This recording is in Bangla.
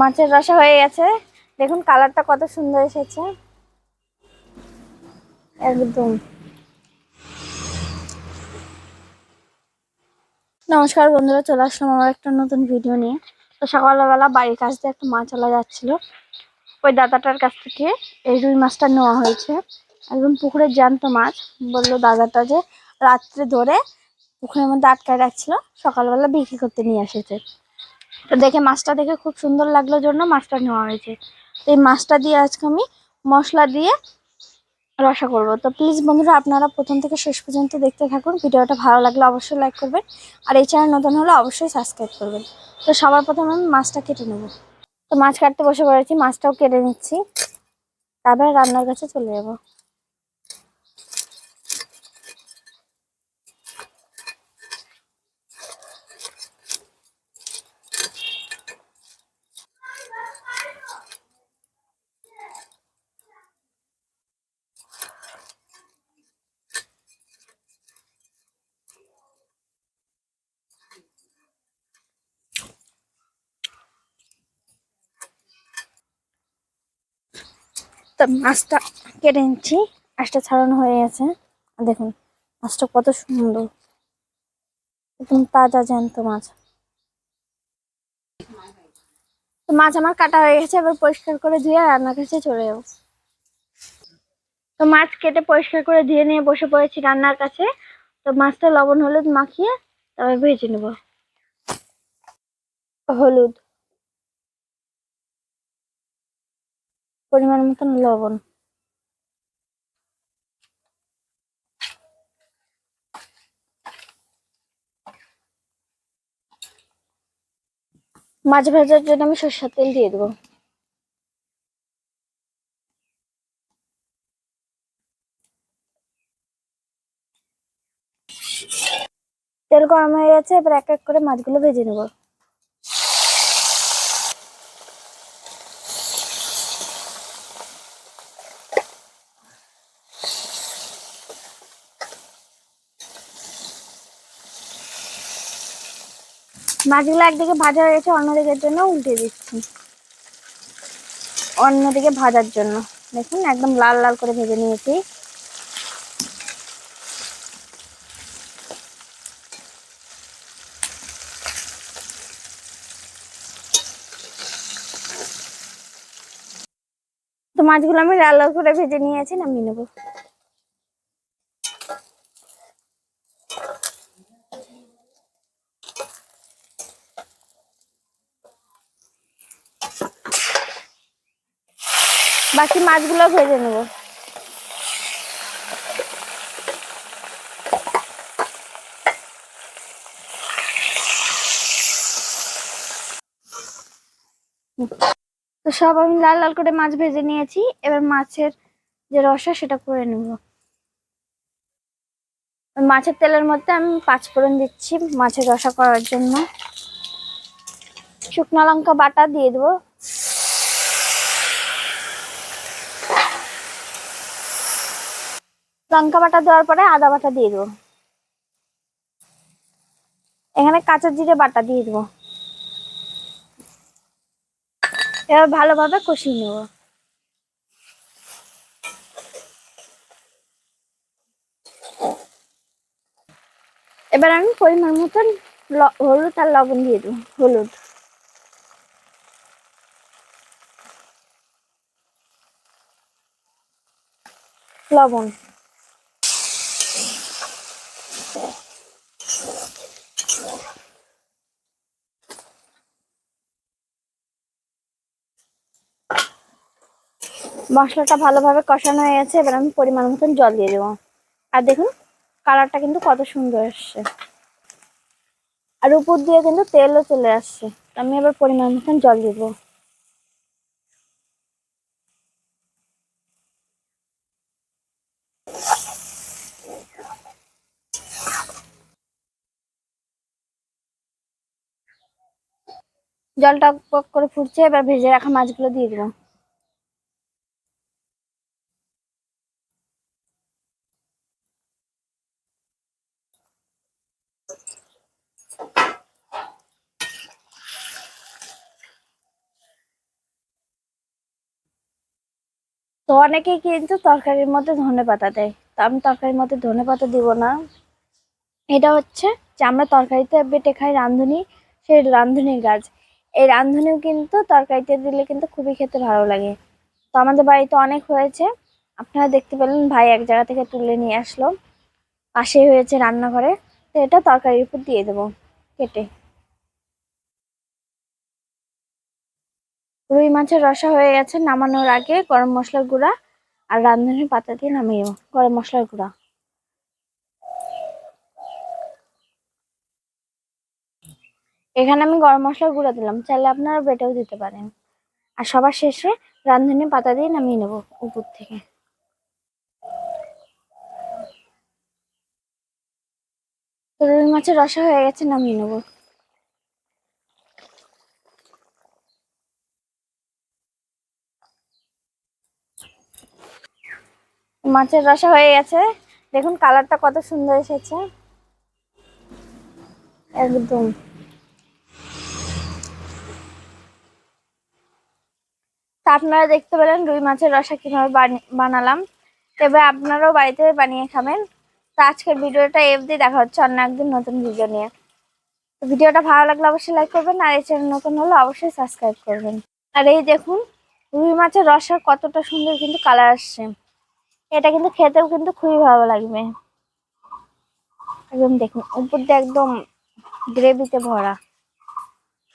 মাছের রসা হয়ে গেছে। দেখুন কালারটা কত সুন্দর এসেছে। একদম। নমস্কার বন্ধুরা, চলে আসলাম আমার একটা নতুন ভিডিও নিয়ে। তো সকালবেলা বাড়ির কাছ দিয়ে একটা মাছ চলা যাচ্ছিল। ওই দাদাটার কাছ থেকে এই রুই মাছটা নেওয়া হয়েছে। একদম পুকুরের জ্যান্ত মাছ। বলল দাদাটা যে রাত্রে ধরে পুকুরের মধ্যে আটকায় রাখছিল, সকালবেলা বিক্রি করতে নিয়ে এসেছে। তো দেখে মাছটা দেখে খুব সুন্দর লাগল জন্য মাছটা নেওয়া হয়েছে। তো এই মাছটা দিয়ে আজকে আমি মশলা দিয়ে রসা করব। তো প্লিজ বন্ধুরা, আপনারা প্রথম থেকে শেষ পর্যন্ত দেখতে থাকুন। ভিডিওটা ভালো লাগলে অবশ্যই লাইক করবেন। আর এই চ্যানেল নতুন হলে অবশ্যই সাবস্ক্রাইব করবেন। তো সবার প্রথমে আমি মাছটা কেটে নেব। তো মাছ কাটতে বসে পড়েছি, মাছটাও কেটে নিচ্ছি। তারপরে রান্নার কাছে চলে যাব। তো মাছটা কেটে নিচ্ছি। মাছটা ছাড়ানো হয়ে গেছে। দেখুন, মাছটা কত সুন্দর। একদম তাজা, জ্যান্ত মাছ। তো মাছ আমার কাটা হয়ে গেছে, এবার পরিষ্কার করে ধুয়ে রান্নার কাছে চলে যাব। তো মাছ কেটে পরিষ্কার করে ধুয়ে নিয়ে বসে পড়েছি রান্নার কাছে। তো মাছটা লবণ, হলুদ মাখিয়ে তারপর ভেজে নেব। হলুদ। পরিমাণ মতন লবণ। মাছ ভাজার জন্য আমি সরষের তেল দিয়ে দেবো। তেল গরম হয়ে গেছে, এবার এক এক করে মাছগুলো ভেজে নেব। মাছগুলো একদিকে ভাজা হয়ে গেছে, অন্যদিকের জন্য উল্টে দিচ্ছি। অন্যদিকে ভাজার জন্য। দেখুন, একদম লাল লাল করে ভেজে নিয়েছি। তো মাছগুলো আমি লাল লাল করে ভেজে নিয়েছি, নামিয়ে নেব। বাকি মাছগুলো ভেজে নেব। তো সব আমি লাল লাল করে মাছ ভেজে নিয়েছি। এবার মাছের যে রসা সেটা করে নেব। মাছের তেলের মধ্যে আমি পাঁচফোড়ন দিচ্ছি মাছের রসা করার জন্য। শুকনো লঙ্কা বাটা দিয়ে দেবো। লঙ্কা বাটা দেওয়ার পরে আদা বাটা দিয়ে দেবো। এখানে কাঁচা জিরে বাটা দিয়ে দেবো। এবার ভালোভাবে কষিয়ে নেব। এবার আমি পরিমাণ মতন হলুদ আর লবণ দিয়ে দেবো, হলুদ। লবণ। মশলাটা ভালোভাবে কষানো হয়ে গেছে, এবার আমি পরিমাণ মতন জল দিয়ে দেবো। আর দেখুন, কালারটা কিন্তু কত সুন্দর এসছে। আর উপর দিয়ে কিন্তু তেলও চলে আসছে। আমি এবার পরিমাণ মতন জল দেবো। জলটা করে ফুটছে, এবার ভেজে রাখা মাছগুলো দিয়ে দেবো অনেকেই কিন্তু তরকারির মধ্যে ধনে পাতা দেয়। তো আমি তরকারির মধ্যে ধনে পাতা দিব না। এটা হচ্ছে যে আমরা তরকারিতে বেটে খাই রাঁধুনি, সেই রাঁধুনির গাছ। এই রাঁধুনিও কিন্তু তরকারিতে দিলে কিন্তু খুবই খেতে ভালো লাগে। তো আমাদের বাড়িতে অনেক হয়েছে। আপনারা দেখতে পেলেন, ভাই এক জায়গা থেকে তুলে নিয়ে আসলো। পাশেই হয়েছে রান্নাঘরে। তো এটা তরকারির উপর দিয়ে দেবো, কেটে। রুই মাছের রসা হয়ে গেছে, নামানোর আগে গরম মশলার গুঁড়া আর রাঁধুনির পাতা দিয়ে নামিয়ে গরম মশলার গুঁড়া। এখানে আমি গরম মশলার গুঁড়া দিলাম, চাইলে আপনারা বেটেও দিতে পারেন। আর সবার শেষে রাঁধুনি পাতা দিয়ে নামিয়ে নেব উপর থেকে। রুই মাছের রসা হয়ে গেছে, নামিয়ে নেব। মাছের রসা হয়ে গেছে। দেখুন কালারটা কত সুন্দর এসেছে। একদম। তা আপনারা দেখতে পেলেন রুই মাছের রসা কীভাবে বানি- বানালাম। তবে আপনারাও বাড়িতে বানিয়ে খাবেন। তো আজকের ভিডিওটা এফদি দেখা হচ্ছে অন্য একদিন নতুন ভিডিও নিয়ে। তো ভিডিওটা ভালো লাগলে অবশ্যই লাইক করবেন, আর এই চ্যানেল নতুন হলে অবশ্যই সাবস্ক্রাইব করবেন। আর এই দেখুন, রুই মাছের রসা কতটা সুন্দর কিন্তু কালার আসছে। এটা কিন্তু খেতেও কিন্তু খুবই ভালো লাগবে। একদম দেখুন উপর দিয়ে একদম গ্রেভিতে ভরা।